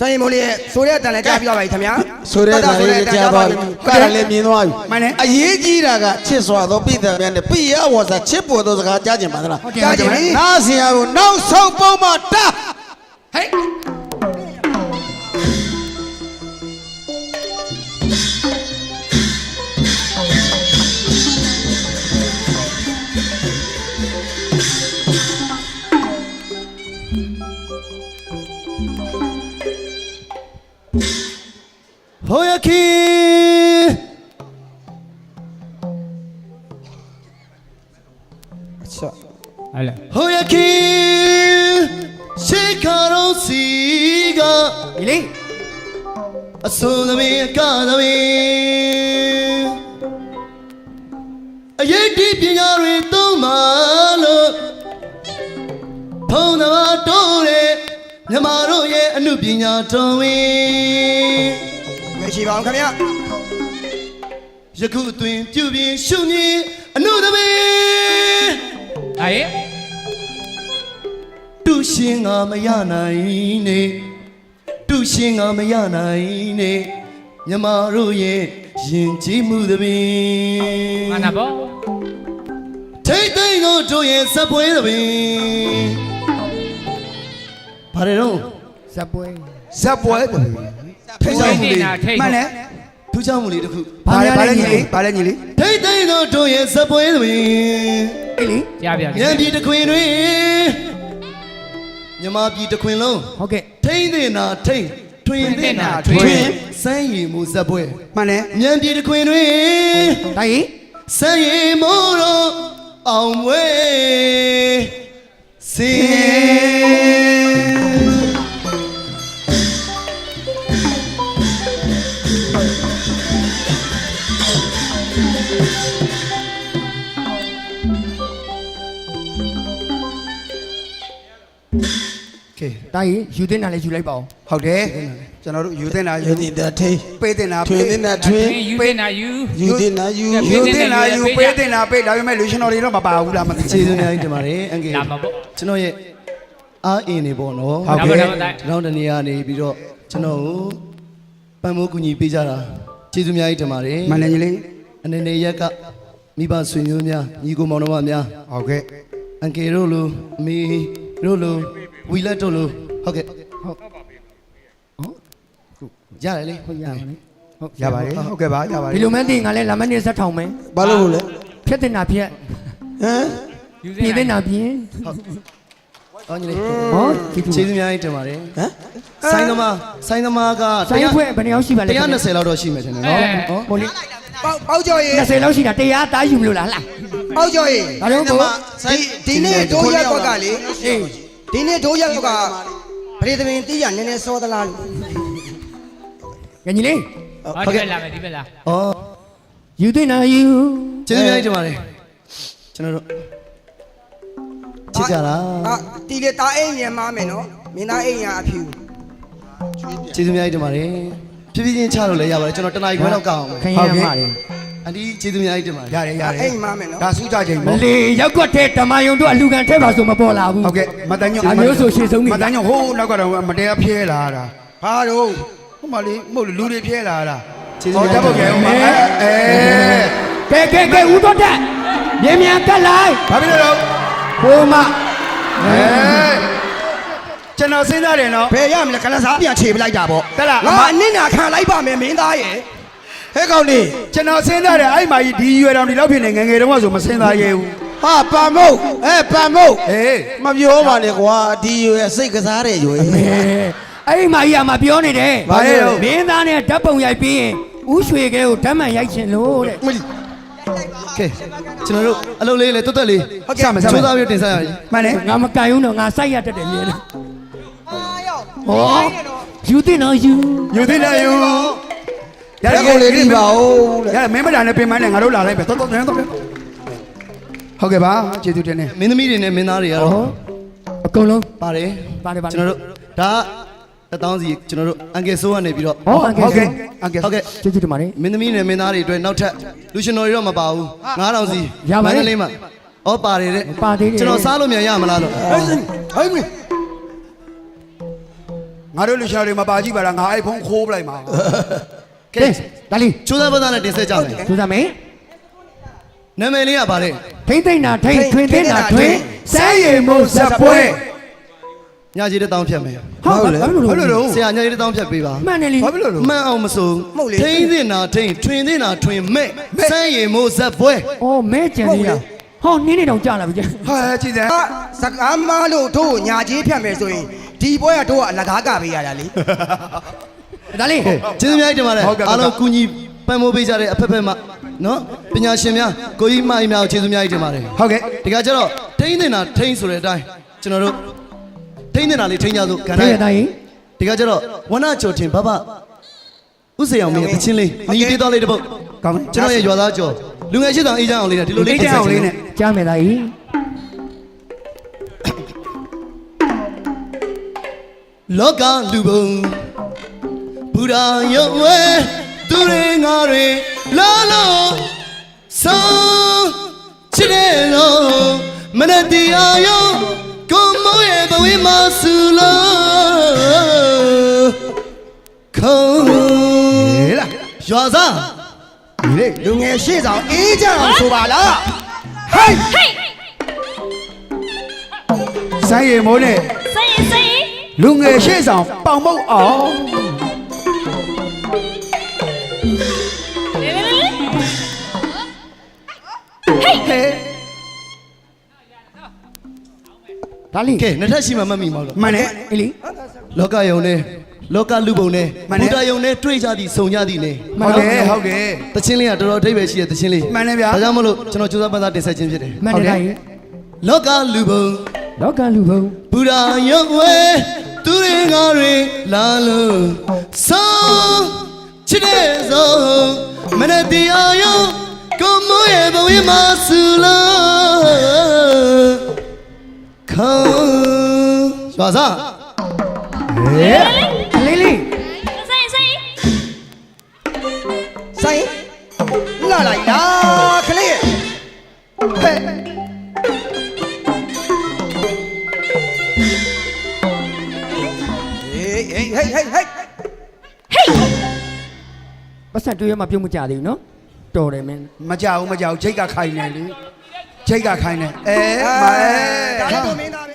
စိုင်းမိုးလေးရဲ့ဆိုတဲ့အတန်လည်းကြားပြပါပြီခင်ဗျာဆိုတဲ့ဒါလေးကြားသွားပြီကရလည်းမြင်သွားပြီမှန်တယ်အရေးကြီးတာကချစ်စွာသောပြည်သူများနဲ့ပိယဝါစာချစ်ပေါ်သောစကားကြားကြင်ပါသလားကြားကြပြီနားဆင်ရဘူးနောက်ဆုံးပုံမှတာဟဲ့ ဘုရားခင်ချောဟုတ်လားဘုရားခင်ရှိခါတော်စီကဒီလေးအစိုးသမီးအကသမီးအရေးဒီပညာတွေသုံးပါလို့ဖုံးတော်တိုးတဲ့ မြမတို့ရဲ့အမှုပညာတော်ဝင်မရှိပါအောင်ခင်ဗျာယခုအတွင်ပြုပြင်ရှုမြင်အမှုသမီးအေးတူရှင်ကမရနိုင်နေတူရှင်ကမရနိုင်နေမြမတို့ရဲ့ယဉ်ကျေးမှုသဘင်မနာဘောထိတ်သိမ်းသောတို့ရဲ့စပွဲသဘင် ဘာတွေတော့ဇက်ပွဲဇက်ပွဲတူထိတ်သိမ်းမှုထိလေးတ်နာထိတ်မှန်တယ်ထူးခြားမှုလေးတစ်ခုဘာလဲဘာလဲညီလေးဘာလဲညီလေးထိတ်သိမ်းသောတို့ရဲ့စပွဲသဘင်အေးလေကြားပြဉာဏ်ပြည်တစ်ခွင်တွင်မြမပြည်တစ်ခွင်လုံးဟုတ်ကဲ့ထိမ့်သိနာထိမ့်ထွင်သိနာထွင်စမ်းရည်မှုဇက်ပွဲမှန်တယ်ဉာဏ်ပြည်တစ်ခွင်တွင်ဒါကြီးစံရီမိုးတော့အောင်မွေစင် ကဲဒါကြီးယူတင်တာလည်းယူလိုက်ပါဦးဟုတ်တယ်ကျွန်တော်တို့ယူတင်တာယူတင်တာထိပေးတင်တာထွင်တင်တာထွင်ယူပေးနာယူယူတင်တာယူယူတင်တာယူပေးတင်တာပေးဒါပေမဲ့လူရှင်တော်တွေတော့မပါဘူးလားမသိကျေးဇူးများကြီးတင်ပါတယ်အန်ကယ်လာမှာပေါ့ကျွန်တော်ရဲ့အားအင်းနေပေါ့နော်ဟုတ်ကဲ့ဟုတ်ကဲ့ကျွန်တော်တနေရာနေပြီးတော့ကျွန်တော်ကိုပံမိုးကူညီပေးကြတာကျေးဇူးများကြီးတင်ပါတယ်မှန်တယ်ညီလေးအနေနဲ့ရက်ကမိဘဆွေမျိုးများညီကိုမောင်နှမများဟုတ်ကဲ့ အန်ကယ်တို့လိုအမေတို့လိုဝီလက်တို့လိုဟုတ်ကဲ့ဟုတ်ရတယ်လေဟုတ်ရတယ်ဟုတ်ရပါတယ်ဟုတ်ကဲ့ပါရပါတယ်ဒီလိုမဲသိရင်ငါလည်းလာမနေဆက်ထောင်မယ်ဘာလို့လဲဖြတ်တင်တာဖြတ်ဟမ်ယူပြင်တင်တာပြင်ဟောညီလေးဟောဒီသူကျေးဇူးများကြီးတင်ပါတယ်ဟမ်ဆိုင်းသမားဆိုင်းသမားကဆိုင်ခွဲဘယ်နှယောက်ရှိပါလဲ120လောက်တော့ရှိမယ်ထင်တယ်နော်ဟောဟိုလေပေါက်ပေါက်ကြော်ရေ20လောက်ရှိတာတရားတားယူမလို့လားလှ ပေါက်ကြော်ရေဒါတော့ကိုဒီဒီနေ့ဒိုးရက်ကွက်ကလေအေးဒီနေ့ဒိုးရက်ကွက်ကပရိသမင်တီးရနည်းနည်းစောသလားလို့ငညီလေးဟုတ်ကဲ့လာမယ်ဒီဘက်လာဩယူတင်တာယူကျေးဇူးများကြီးတင်ပါတယ်ကျွန်တော်တို့ချစ်ကြတာအာတီလေတာအိမ်ညမမယ်နော်မင်းသားအိမ်ရအဖြူကျေးဇူးများကြီးတင်ပါတယ်ဖြည်းဖြည်းချင်းချလို့လည်းရပါတယ်ကျွန်တော်တနားရီခွဲလောက်ကောက်အောင်ခရင်ရမှာလေအ န်ဒီကျေးဇူးများကြီးတင်ပါတယ်ရတယ်ရတယ်အိမ်မမယ်နော်ဒါစူးကြချိန်မပေါ့လေးရောက်ကွက်တဲ့ဓမ္မယုံတို့အလူကန်ထဲပါဆိုမပေါ်လာဘူးဟုတ်ကဲ့မတန်းညောအမျိုးဆိုရှေ့ဆုံးနေမတန်းညောဟိုးနောက်ကတော့မတရားဖျဲလာတာဘာတော့ဟိုမလေးမဟုတ်လူတွေဖျဲလာတာကျေးဇူးဟောများတတ်ကြီးဖို့တင်ကဲပါဟိုမှာအဲကဲကဲကဲဦးတော့တက်မြန်မြန်ကတ်လိုက်ဘာဖြစ်လို့ဟိုမှာအဲကျွန်တော်စဉ်းစားတယ်နော်ဘယ်ရမလဲကလစားပြန်ခြေပလိုက်တာပေါ့တက်လားငါအနစ်နာခံလိုက်ပါမယ်မင်းသားရဲ့ ဟဲ့ကောင်လေးကျွန်တော်စဉ်းစားတယ်အဲ့မှာကြီးဒီရွယ်တော်ဒီလောက်ဖြစ်နေငယ်ငယ်တုန်းကဆိုမစဉ်းစားရဲဘူးဟာပန်မုတ်အဲပန်မုတ်အေးမပြောပါနဲ့ကွာဒီရွယ်စိတ်ကစားတဲ့ရွယ်အဲအဲ့ဒီမကြီးကမပြောနေတယ်ဘာလဲတော့မင်းသားနဲ့ဓာတ်ပုံရိုက်ပြီးရင်ဥရွှေကဲကိုဓာတ်မှန်ရိုက်ချင်လို့တဲ့ကဲကျွန်တော်တို့အလုပ်လေးလေတွတ်တွတ်လေးဟုတ်ကဲ့စမယ်စမယ်စူးစမ်းပြီးတင်ဆက်ရအောင်မှန်တယ်ငါမကန်ဘူးတော့ငါစိုက်ရတတ်တယ်မြင်လားဟောယူတင်တော့ယူယူသိနေယူ ဟဲ့ကောင်လေးဒီပါဦးတဲ့ရတယ်မင်းမတန်နဲ့ပင်မနဲ့ငါတို့လာလိုက်ပဲတော်တော်တော်တော်ဟုတ်ကဲ့ပါကျေးဇူးတင်နေမင်းသမီးတွေနဲ့မင်းသားတွေကတော့ဟောအကုန်လုံးပါတယ်ပါတယ်ပါတယ်ကျွန်တော်တို့ဒါတတောင်းစီကျွန်တော်တို့အန်ကယ်ဆိုးကနေပြီးတော့ဟောအန်ကယ်ဟုတ်ကဲ့အန်ကယ်ဟုတ်ကဲ့ကျေးဇူးတင်ပါတယ်မင်းသမီးနဲ့မင်းသားတွေအတွက်နောက်ထပ်လူရှင်တော်တွေတော့မပါဘူး9000စီရပါတယ်မန္တလေးမှာဩပါတယ်တဲ့ပါသေးတယ်ကျွန်တော်စားလို့မြန်ရမလားလို့ဟဲ့မင်းငါတို့လူရှာတွေမပါကြည့်ပါလားငါအိုက်ဖုန်းခိုးပလိုက်မှာ ကဲဒါလေးချိုးသားပသားနဲ့တင်ဆက်ကြမယ်သူစားမယ်နာမည်လေးကဗါတဲ့ထိမ့်သိမ့်နာထိမ့်ထွင်သိမ့်နာထွင်စမ်းရည်မို့ဇက်ပွဲညကြီးတဲ့တောင်းဖြတ်မယ်ဟုတ်တယ်ဘာလို့ဘာလို့လဲဆရာညကြီးတဲ့တောင်းဖြတ်ပေးပါမှန်တယ်လေဘာဖြစ်လို့လဲမှန်အောင်မစိုးမဟုတ်လေထိမ့်တင်တာထိမ့်ထွင်တင်တာထွင်မဲ့စမ်းရည်မို့ဇက်ပွဲအော်မဲကြံနေတာဟောနင်းနေတော့ကြာလာပြီကြာဟာကြည့်တယ်အာစကားမလို့တို့ညာကြီးဖြတ်မယ်ဆိုရင်ဒီပွဲကတို့ကအလကားကပေးရတာလေ ဒါလေးကျေးဇူးများတင်ပါတယ်အားလုံးကူညီပံ့ပိုးပေးကြတဲ့အဖက်ဖက်မှနော်ပညာရှင်များကိုကြီးမကြီးများကိုကျေးဇူးများတင်ပါတယ်ဟုတ်ကဲ့ဒီကကျတော့ထိမ့်တင်တာထိမ့်ဆိုတဲ့အတိုင်းကျွန်တော်တို့ထိမ့်တင်တာလေးထိမ့်ကြစို့ခံထိနိုင်ရတိုင်းဒီကကျတော့ဝနကျော်တင်ဘဘဥစေအောင်မင်းရဲ့တချင်းလေးညီပေးသွားလေးတစ်ပုတ်ကောင်းတယ်ကျွန်တော်ရဲ့ရွာသားကျော်လူငယ်ရှိတောင်အေးချမ်းအောင်လေးနဲ့ဒီလိုလေးလေးတောင်လေးနဲ့ကြားမယ်သားကြီးလောကလူပုံဘူ ရာရုံဝဲသူတွေငါတွေလာလို့ဆုံးချစ်တယ်လို့မနတရားရုံကိုမိုးရဲ့ဘဝမှာဆူလို့ခုံးလာရွာစားဒီလေလူငယ်ရှေ့ဆောင်အေးကြအောင်ဆိုပါလားဟေးဟေးဆိုင်ရမိုးနဲ့ဆိုင်ရဆိုင်လူငယ်ရှေ့ဆောင်ပေါင်မုတ်အောင် ဒါလေးကဲနှစ်ထပ်ရှိမှမတ်မိမောက်လို့မှန်တယ်အေးလေလောကယုံနဲ့လောကလူပုံနဲ့မှန်တယ်ဘုရားယုံနဲ့တွေ့ကြသည်စုံကြသည်နဲ့ဟုတ်တယ်ဟုတ်တယ်တချင်းလေးကတော်တော်အထိပ္ပယ်ရှိတဲ့တချင်းလေးမှန်တယ်ဗျာဒါကြောင့်မလို့ကျွန်တော်ကြိုးစားပန်းစားတင်ဆက်ခြင်းဖြစ်တယ်မှန်တယ်သားကြီးလောကလူပုံလောကလူဘုံဘုရားရုပ်ဝဲသူတွေငါတွေလာလို့ဆုံးချစ်တဲ့ဆုံးမနတီအာယုံကိုမိုးရဲ့ဘဝမှာဆူလို့ ခံရွာစားဟဲ့အလေးလေးဆိုင်ဆိုင်ဆိုင်လာလိုက်လာခလေးဟဲ့ဟေးဟေးဟေးဟေးဟေးပတ်စံတွေ့ရမှာပြုတ်မကြသေးဘူးနော်တော်တယ်မင်းမကြဘူးမကြဘူးဂျိတ်ကခိုင်နေလေ ချိတ်ကခိုင်နေအဲမအဲဒါလည်းတို့မင်းသား